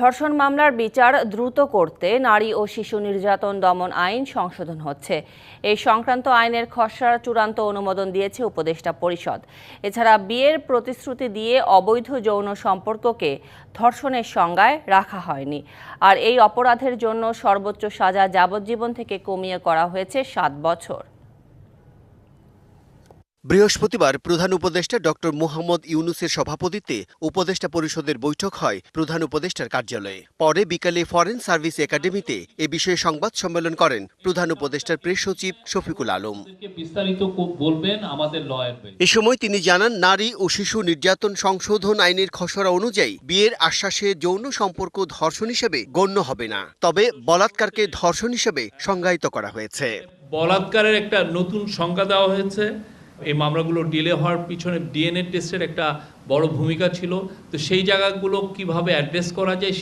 ধর্ষণ মামলার বিচার দ্রুত করতে নারী ও শিশু নির্যাতন দমন আইন সংশোধন হচ্ছে। এই সংক্রান্ত আইনের খসড়া চূড়ান্ত অনুমোদন দিয়েছে উপদেষ্টা পরিষদ। এছাড়া বিয়ের প্রতিশ্রুতি দিয়ে অবৈধ যৌন সম্পর্ককে ধর্ষণের সংজ্ঞায় রাখা হয়নি। আর এই অপরাধের জন্য সর্বোচ্চ সাজা যাবজ্জীবন থেকে কমিয়ে করা হয়েছে সাত বছর। বৃহস্পতিবার প্রধান উপদেষ্টা ডক্টর মোহাম্মদ ইউনুসের সভাপতিত্বে উপদেষ্টা পরিষদের বৈঠক হয় প্রধান উপদেষ্টার কার্যালয়ে। পরে বিকালে ফরেন সার্ভিস একাডেমিতে এ বিষয়ে সংবাদ সম্মেলন করেন প্রধান উপদেষ্টার প্রেস সচিব শফিকুল আলম। আমাদেরকে বিস্তারিত বলবেন আমাদের এ সময় তিনি জানান নারী ও শিশু নির্যাতন সংশোধন আইনের খসড়া অনুযায়ী বিয়ের আশ্বাসে যৌন সম্পর্ক ধর্ষণ হিসেবে গণ্য হবে না। তবে বলাৎকারকে ধর্ষণ হিসেবে সংজ্ঞায়িত করা হয়েছে। বলাৎকারের একটা নতুন সংজ্ঞা দেওয়া হয়েছে। এই মামলাগুলো ডিলে হওয়ার পিছনে ডিএনএ টেস্টের একটা বড় ভূমিকা ছিল। তো সেই জায়গাগুলো কীভাবে অ্যাড্রেস করা যায়